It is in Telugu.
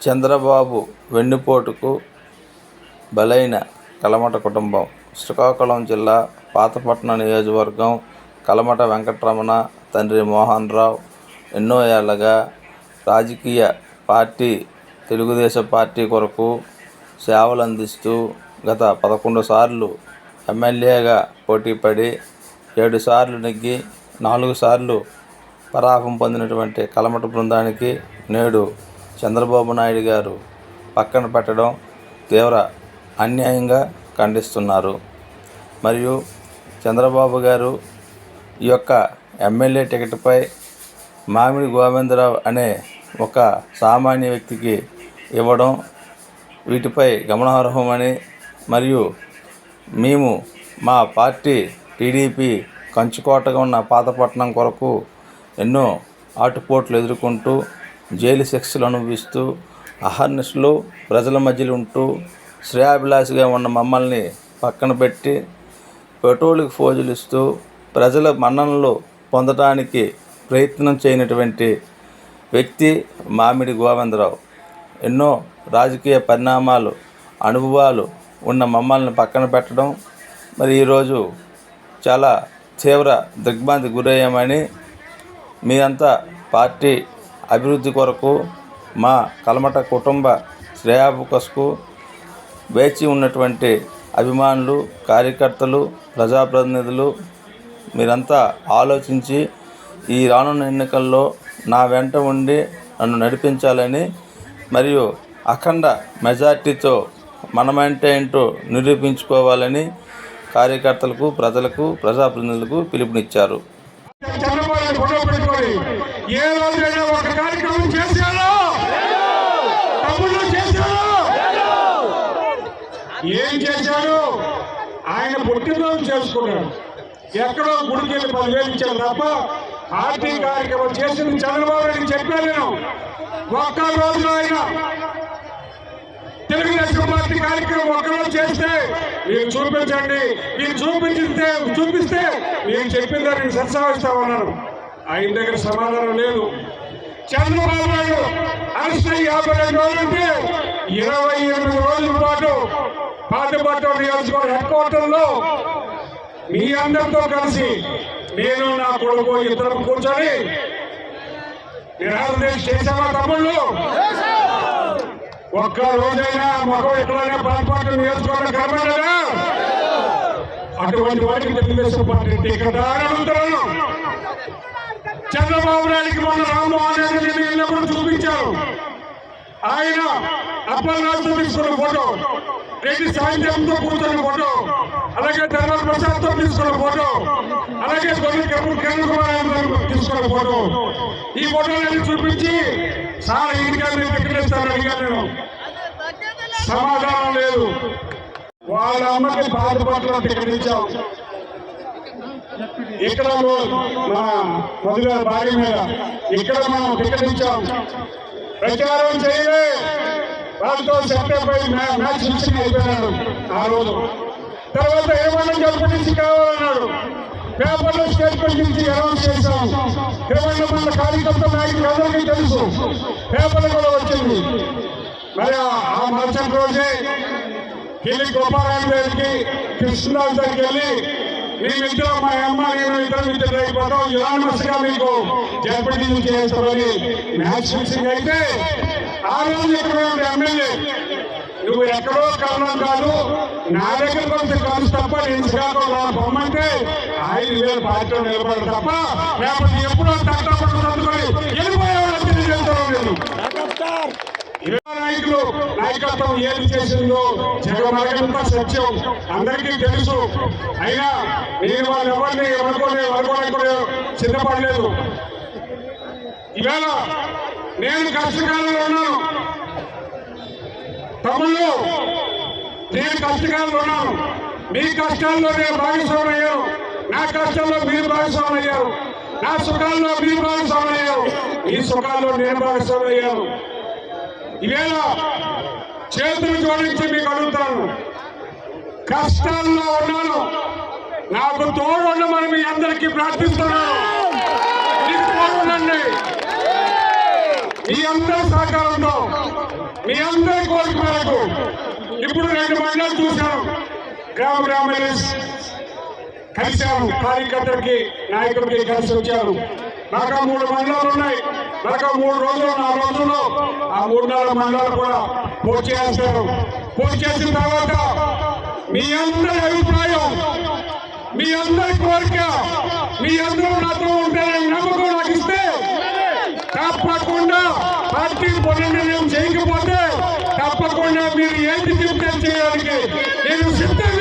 చంద్రబాబు వెన్నుపోటుకు బలైన కలమట కుటుంబం. శ్రీకాకుళం జిల్లా పాతపట్నం నియోజకవర్గం కలమట వెంకటరమణ తండ్రి మోహన్ రావు ఎన్నో ఏళ్ళగా రాజకీయ పార్టీ తెలుగుదేశం పార్టీ కొరకు సేవలు అందిస్తూ గత పదకొండు సార్లు ఎమ్మెల్యేగా పోటీపడి ఏడు సార్లు నెగ్గి నాలుగు సార్లు పరాభం పొందినటువంటి కలమట బృందానికి నేడు చంద్రబాబు నాయుడు గారు పక్కన పెట్టడం తీవ్ర అన్యాయంగా ఖండిస్తున్నారు. మరియు చంద్రబాబు గారు ఈ యొక్క ఎమ్మెల్యే టికెట్పై మామిడి గోవిందరావు అనే ఒక సామాన్య వ్యక్తికి ఇవ్వడం వీటిపై గమనార్హమని మరియు మేము మా పార్టీ టీడీపీ కంచుకోటగా ఉన్న పాతపట్నం కొరకు ఎన్నో ఆటుపోట్లు ఎదుర్కొంటూ జైలు శిక్షలు అనుభవిస్తూ అహర్నిశలు ప్రజల మధ్యలో ఉంటూ శ్రేయాభిలాషిగా ఉన్న మమ్మల్ని పక్కన పెట్టి పెట్రోల్కి ఫోజులు ఇస్తూ ప్రజల మన్ననలు పొందడానికి ప్రయత్నం చేయనటువంటి వ్యక్తి మామిడి గోవిందరావు. ఎన్నో రాజకీయ పరిణామాలు అనుభవాలు ఉన్న మమ్మల్ని పక్కన పెట్టడం మరి ఈరోజు చాలా తీవ్ర దిగ్భ్రాంతి గురయ్యామని మీరంతా పార్టీ అభివృద్ధి కొరకు మా కలమట కుటుంబ శ్రేయాబుకస్కు వేచి ఉన్నటువంటి అభిమానులు కార్యకర్తలు ప్రజాప్రతినిధులు మీరంతా ఆలోచించి ఈ రానున్న ఎన్నికల్లో నా వెంట ఉండి నన్ను నడిపించాలని మరియు అఖండ మెజార్టీతో మనమంటే ఏంటో నిరూపించుకోవాలని కార్యకర్తలకు ప్రజలకు ప్రజాప్రతినిధులకు పిలుపునిచ్చారు. ఏ రోజు ఒక కార్యక్రమం చేశారో తమ్ముళ్ళు చేశారో ఏం చేశారు ఆయన పుట్టినరోజు చేసుకున్నాడు. ఎక్కడో గుడికి వెళ్ళి పదివేలు ఇచ్చారు తప్ప పార్టీ కార్యక్రమం చేసింది చంద్రబాబు నాయుడు చెప్పాను నేను. ఒక్క రోజులో ఆయన తెలుగుదేశం పార్టీ కార్యక్రమం ఒక్కరోజు చేస్తే మీరు చూపించండి. మీరు చూపించితే చూపిస్తే నేను చెప్పిన దాన్ని సత్సవిస్తామన్నాను ఆయన దగ్గర సమాధానం లేదు. చంద్రబాబు నాయుడు అరెస్ట్ యాభై రెండు రోజులంటే ఇరవై ఎనిమిది రోజుల పాటు పాతపట్నం నియోజకవర్గ హెడ్ క్వార్టర్లో మీ అందరితో కలిసి నేను నా కొడుకు ఇద్దరు కూర్చొని నిరాదరణ చేసామా తమ్ముళ్ళు? ఒక్క రోజైనా మొక్క ఎక్కడైనా పొరపాటు నియోజకవర్గం కనబడదా అటువంటి వాటికి తెలుగుదేశం పార్టీ టికెట్ చంద్రబాబు నాయుడికి మొన్న రామ్మోహన్ రెడ్డి వెళ్ళినప్పుడు చూపించారు. ఆయన అప్పలరాజుతో తీసుకున్న ఫోటో. రెడ్డి సాయంత్రంతో కూర్చున్న ఫోటో. అలాగే ధర్మల్ ప్రసాద్తో తీసుకున్న ఫోటో. అలాగే కొన్ని కిరణ్ కుమార్ తీసుకున్న ఫోటో. ఈ ఫోటోలన్నీ చూపించి సార్ ఇంటికి మీరు టికెట్ అడిగాను నేను. సమాధానం లేదు. వాళ్ళ అమ్మకి బాధపడటం ప్రకటించాం ఇక్కడ మన మధుగారి భార్య మీద ఇక్కడ మనం ప్రకటించాం ప్రచారం చేయలే. వాళ్ళతో సెప్టెంబర్ మ్యాచ్ ఫిక్సింగ్ అయిపోయినాడు ఆ రోజు. తర్వాత ఏమన్నా జరుపుటించి కావాలన్నాడు పేపర్లో స్టేట్మెంట్ ఇచ్చి అనౌన్స్ చేశాం ఏమన్నా మన కార్యకర్త నాయకులు అందరికీ తెలుసు. పేపర్లు కూడా వచ్చింది. మరి ఆ- మరుసటి రోజే వెళ్ళి గోపారాయణ గారికి కృష్ణరాజు దగ్గరికి వెళ్ళి మేమిద్దరం మా అమ్మ నేను ఇద్దరం ఇద్దరు అయిపోతాం. యునానిమస్గా మీకు జడ్పీ చేస్తామని మ్యాచ్ ఫిక్సింగ్ అయితే ఆ రోజు ఇక్కడ ఎమ్మెల్యే. నువ్వు ఎక్కడో కారణం కాదు నా దగ్గర కొంత కాదు తప్ప నేను శ్రీకాకుళం బొమ్మంటే ఐదు వేల పార్టీలో నిలబడదు తప్ప లేకపోతే ఎప్పుడో తట్టపడుతుంది అందుకొని వెళ్ళిపోయేవాళ్ళంటే నేను. నాయకులు నాయకత్వం ఏం చేసిందో జగమరగంత సత్యం. అందరికీ తెలుసు. అయినా నేను వాళ్ళు ఎవరిని ఎవరుకోలే ఎవరుకోవడానికి సిద్ధపడలేదు ఇవాళ నేను కష్టకాలంలో ఉన్నాను. తమ్ముళ్ళు నేను కష్టకాలంలో ఉన్నాను. మీ కష్టాల్లో నేను భాగస్వామి అయ్యాను నా కష్టాల్లో మీరు భాగస్వామి అయ్యారు నా సుఖాల్లో మీరు భాగస్వామి అయ్యారు మీ సుఖాల్లో నేను భాగస్వామి అయ్యాను ఇవేళ చేతులు జోడించి మీకు అడుగుతాను. కష్టాల్లో ఉన్నాను. నాకు తోడుండమని మీ అందరికీ ప్రార్థిస్తున్నాను. మీకు తోడు మీ అందరి సహకారంతో మీ అందరి కోరిక మేరకు ఇప్పుడు రెండు మండలాలు చూశాను. గ్రామ గ్రామ వెళ్ళి కలిశాను కార్యకర్తలకి నాయకుడికి కలిసి వచ్చారు నాకు మూడు మండలాలు ఉన్నాయి. గత మూడు రోజులు నాలుగు రోజుల్లో ఆ మూడు నాలుగు మండలాలు కూడా పూర్తి చేస్తారు పూర్తి చేసిన తర్వాత మీ అందరి అభిప్రాయం మీ అందరి కోరిక మీ అందరూ నాతో ఉంటారని నమ్మకం నాకు ఇస్తే తప్పకుండా పార్టీ పునర్నిర్ణయం చేయకపోతే తప్పకుండా మీరు ఏంటి చెప్తే చేయడానికి? నేను సిద్ధంగా